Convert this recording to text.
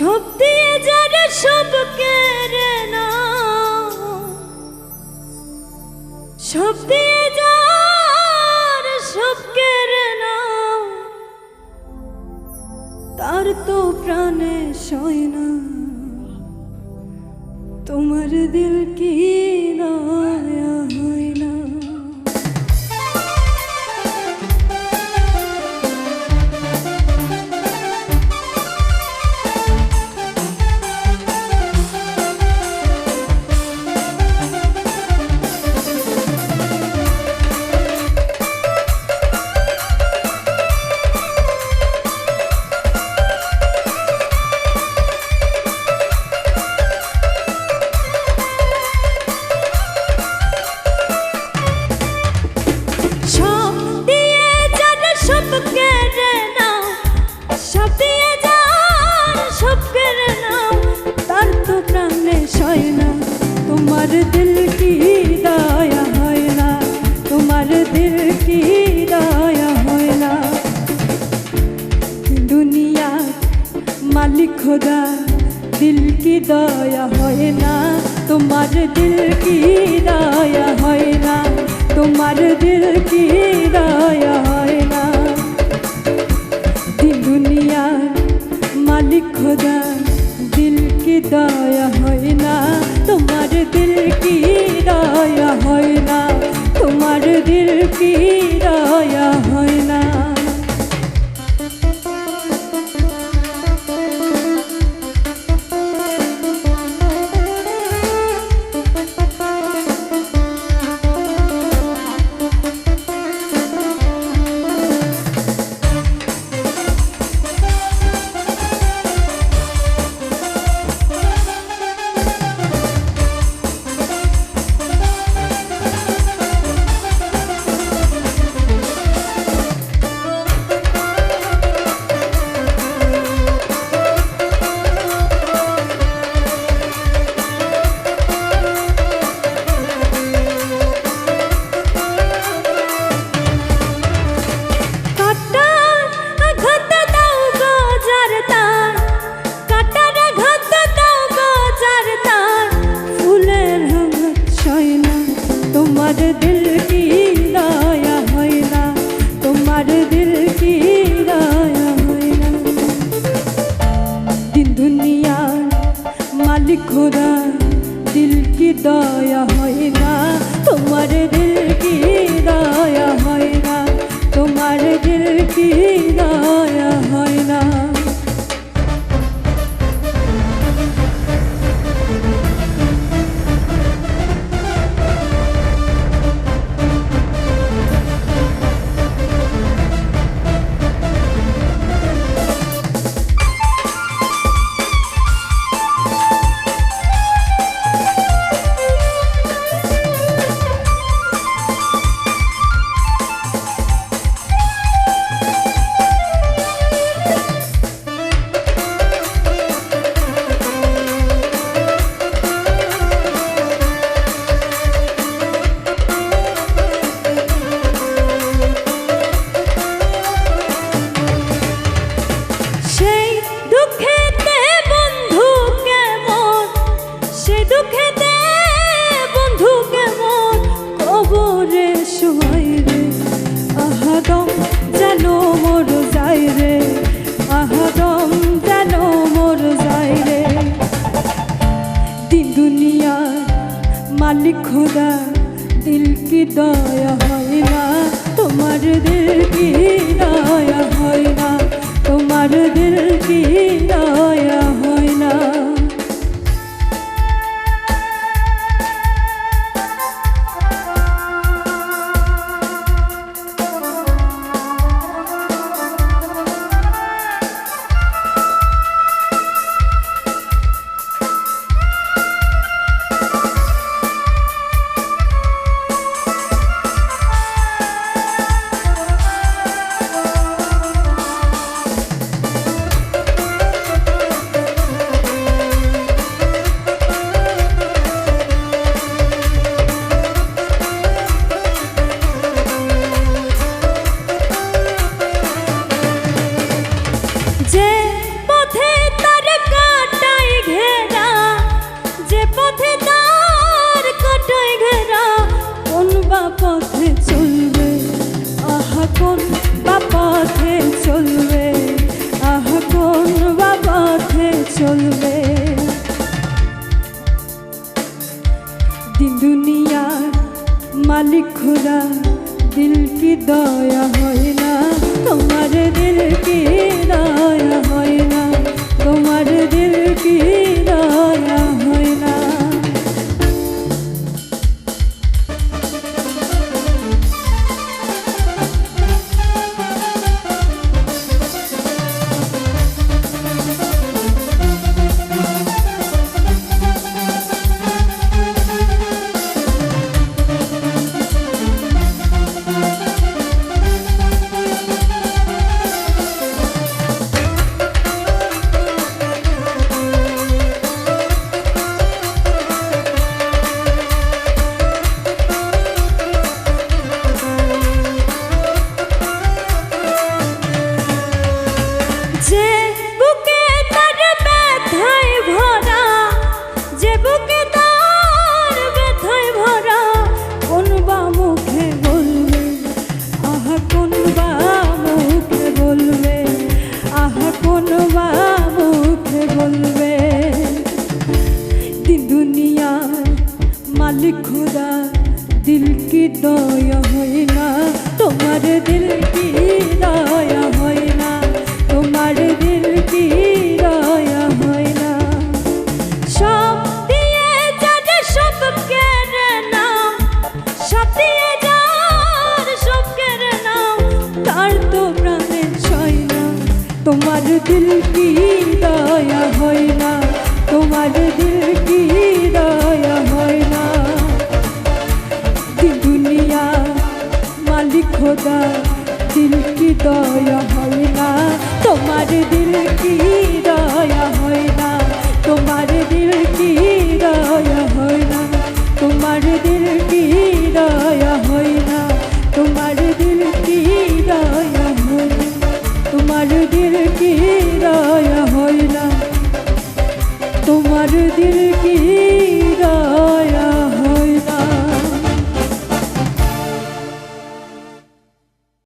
সব দিয়ে যারা সব কেড়ে নাও। সব দিয়ে যার সব কেড়ে নাও। তার তো প্রাণে সয় না। তোমার দিল কি দয়া তোমার দিল কি দয়া হয় না? তোমার দিল কি দয়া হয় না? দুনিয়া মালিক খোদা, দিল কি দয়া হয় না? তোমার দিল কি দয়া হয় না? তোমার দিল কি তোমার মালিক খোদা, দিল কি দয়া হয় না? তোমার দিল কি দয়া হয় না? তোমার দিল কি দয়া खुदा दिल की दया তোমার দিল কি দয়া হয় না? তোমার দিল কি দয়া হয় না? দুনিয়া মালিক খোদা, দিল কি দয়া হয় না? তোমার দিল কি তোমার দিল কি রায়া হইলা? তোমার দিল কি